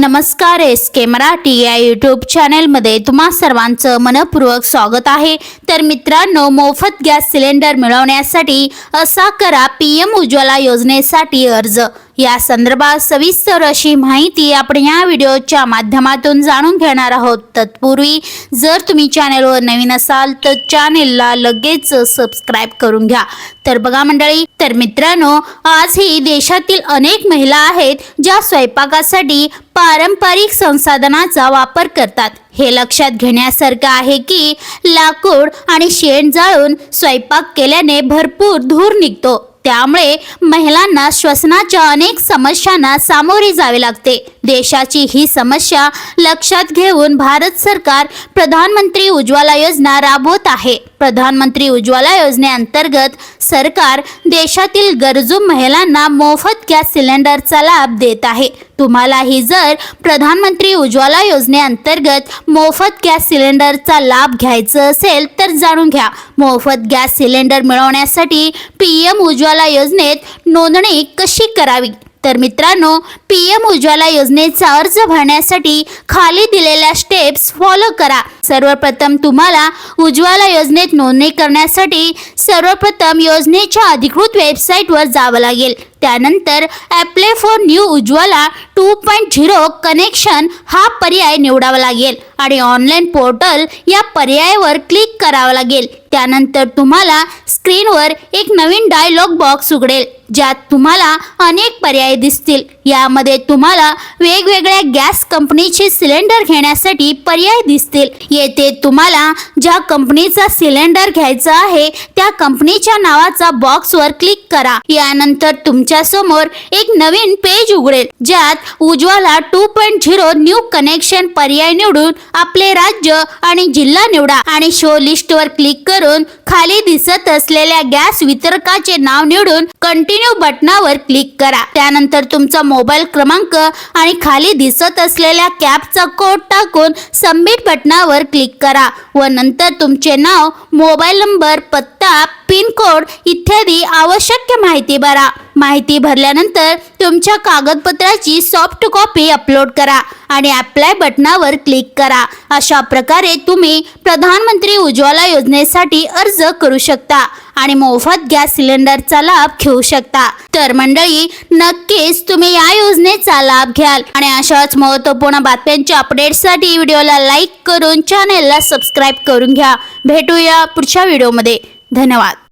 नमस्कार एस के मराठी या यूट्यूब चॅनेलमध्ये तुम्हा सर्वांचं मनपूर्वक स्वागत आहे. तर मित्रांनो मोफत गॅस सिलेंडर मिळवण्यासाठी असा करा पी एम उज्ज्वला योजनेसाठी अर्ज. या संदर्भात सविस्तर अशी माहिती आपण या व्हिडिओच्या माध्यमातून जाणून घेणार आहोत. तत्पूर्वी जर तुम्ही चॅनेलवर नवीन असाल तर चॅनेलला लगेच सबस्क्राईब करून घ्या. तर बघा मंडळी तर मित्रांनो आजही देशातील अनेक महिला आहेत ज्या स्वयंपाकासाठी पारंपरिक संसाधनाचा वापर करतात. हे लक्षात घेण्यासारखं आहे की लाकूड आणि शेण जाळून स्वयंपाक केल्याने भरपूर धूर निघतो. त्यामुळे महिलांना श्वसनाच्या अनेक समस्यांना सामोरे जावे लागते. देशाची ही समस्या लक्षात घेऊन भारत सरकार प्रधानमंत्री उज्ज्वला योजना राबवत आहे. प्रधानमंत्री उज्ज्वला योजनेअंतर्गत सरकार देशातील गरजू महिलांना मोफत गॅस सिलेंडरचा लाभ देत आहे. तुम्हालाही जर प्रधानमंत्री उज्ज्वला योजनेअंतर्गत मोफत गॅस सिलेंडरचा लाभ घ्यायचा असेल तर जाणून घ्या. मोफत गॅस सिलेंडर मिळवण्यासाठी पी एम उज्ज्वला योजनेत नोंदणी कशी करावी? तर मित्रांनो पी एम उज्ज्वला योजनेचा अर्ज भरण्यासाठी खाली दिलेल्या स्टेप्स फॉलो करा. सर्वप्रथम तुम्हाला उज्ज्वला योजनेत नोंदणी करण्यासाठी सर्वप्रथम योजनेच्या अधिकृत वेबसाईटवर जावं लागेल. त्यानंतर apply for new Ujjwala two point zero connection हा पर्याय निवडावा लागेल आणि ऑनलाईन पोर्टल या पर्यायावर क्लिक करावं लागेल. त्यानंतर तुम्हाला स्क्रीनवर एक नवीन डायलॉग बॉक्स उघडेल. ज्यात तुम्हाला अनेक पर्याय दिसतील. यामध्ये तुम्हाला वेगवेगळ्या गॅस कंपनीचे सिलेंडर घेण्यासाठी पर्याय दिसतील. येथे तुम्हाला ज्या कंपनीचा सिलेंडर घ्यायचा आहे त्या कंपनीच्या नावाचा बॉक्सवर क्लिक करा. यानंतर तुमच्यासमोर एक नवीन पेज उघडेल ज्यात Ujjwala two point zero new connection पर्याय निवडून आपले राज्य आणि जिल्हा निवडा आणि शो लिस्टवर क्लिक करून खाली दिसत असलेल्या गॅस वितरकाचे नाव निवडून कंटिन्यू बटनावर क्लिक करा. त्यानंतर तुमचा मोबाईल क्रमांक आणि खाली दिसत असलेल्या कॅपचा कोड टाकून सबमिट बटनावर क्लिक करा व नंतर तुमचे नाव मोबाईल नंबर पत्ता पिन कोड इत्यादी आवश्यक माहिती भरा. माहिती भरल्यानंतर तुमच्या कागदपत्राची सॉफ्ट कॉपी अपलोड करा. आणि अप्लाय बटनावर क्लिक करा. अशा प्रकारे तुम्ही प्रधानमंत्री उज्ज्वला योजनेसाठी अर्ज करू शकता आणि मोफत गॅस सिलेंडरचा लाभ घेऊ शकता. तर मंडळी नक्कीच तुम्ही या योजनेचा लाभ घ्याल. आणि अशाच महत्त्वपूर्ण बातम्यांच्या अपडेटसाठी व्हिडिओला लाईक करून चॅनेलला सबस्क्राईब करून घ्या. भेटूया पुढच्या व्हिडिओमध्ये. धन्यवाद.